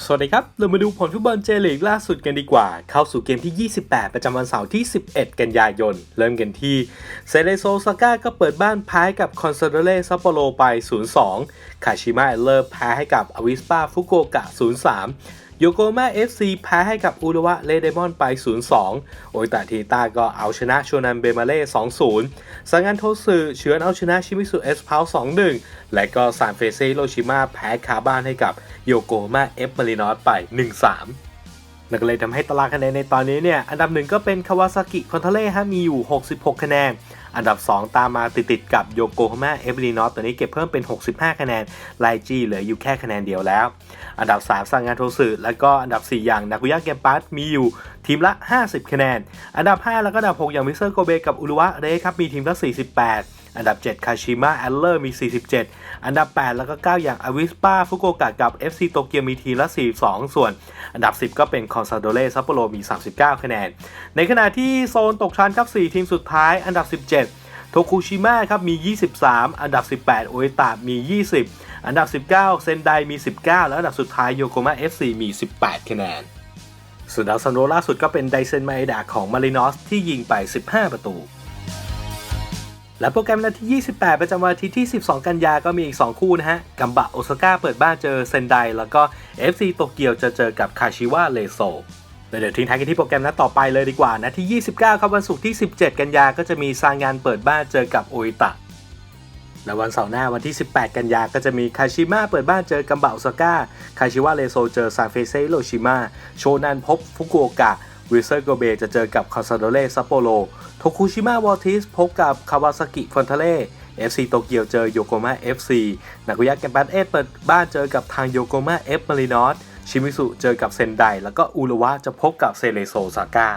สวัสดีครับ เรามาดูผลฟุตบอลเจลีกล่าสุดกันดีกว่า เข้าสู่เกมที่ 28 ประจำวันเสาร์ที่ 11 กันยายน เริ่มกันที่เซเลโซซาก้าก็เปิดบ้านแพ้กับคอนซาโดเลซัปโปโรไป 0-2 คาชิมาเอลเลอร์แพ้ให้กับอวิสปาฟุกุโอกะ 0-3 โยโกมาเอฟซีแพ้ให้กับอุระวะเลเดมอนไป 0-2 โอยตาทีต้าก็เอาชนะโชนันเบมาเล่ 2-0 สังงันโทสึเฉือนเอาชนะชิมิสุเอสพาว2-1 และก็ซานเฟเซโรชิมาแพ้คาบ้านให้กับโยโกมาเอฟมารินอสไป 1-3นั่นก็เลยทำให้ตารางคะแนนในตอนนี้เนี่ย อันดับหนึ่งก็เป็นคาวาซากิคอนเทเล่ฮะมีอยู่ 66 คะแนน อันดับ 2 ตามมาติดๆกับโยโกฮาม่าเอฟรีนอตตัวนี้เก็บเพิ่มเป็น 65 คะแนนไลจีเหลืออยู่แค่คะแนนเดียวแล้ว อันดับ 3 สังงานโทสึแล้วก็อันดับ 4 อย่างนากุยะเกมปัสมีอยู่ทีมละ 50 คะแนน อันดับ 5 แล้วก็อันดับ 6 อย่างมิสเตอร์โกเบกับอุรุวะเรครับมีทีมละ 48อันดับ 7 คาชิมะแอลเลอร์มี 47 อันดับ 8 แล้วก็ 9 อย่างอวิสปาฟุกุโอกะกับ FC โตเกียวมีทีมละ 42 ส่วน อันดับ 10 ก็เป็นคอนซาโดเรซัปโปโรมี 39 คะแนน ในขณะที่โซนตกชั้นครับ 4 ทีมสุดท้าย อันดับ 17 โทคุชิมะครับมี 23 อันดับ 18 โอเอตะมี 20 อันดับ 19 เซนไดมี 19 แล้วอันดับสุดท้ายโยโกมา FC มี 18 คะแนน ส่วนดาวซันโรล่าสุดก็เป็นไดเซนมาเอดาของมารินอสที่ยิงไป 15 ประตู และโปรแกรมนัดที่ 28 ประจำวันอาทิตย์ที่ 12 กันยาก็มีอีก 2 คู่นะฮะ กัมบะโอซาก้าเปิดบ้านเจอเซนได แล้วก็ FC โตเกียวจะเจอกับคาชิวะเลโซเดี๋ยวทิ้งท้ายกันที่โปรแกรมนัดต่อไปเลยดีกว่านะที่ 29 ครับวันศุกร์ที่ 17 กันยาก็จะมีซางานเปิดบ้านเจอกับโออิตะ และวันเสาร์หน้าวันที่ 18 กันยาก็จะมีคาชิมะเปิดบ้านเจอกัมบะโอซาก้า คาชิวะเลโซเจอซานเฟเซโรชิมะโชนันพบฟุกุโอกะวิเซอร์โกเบจะเจอกับคอนซาโดเรซัปโปโรโทคุชิมะวอลติสพบกับคาวาซากิฟอนเทเล่ FC โตเกียวเจอโยโกมา FC นากุยะแกมปัสเอเปิดบ้านเจอกับทางโยโกมาเอฟมารินอสชิมิสุเจอกับเซนได แล้วก็อุระวะจะพบกับเซเลโซซาก้า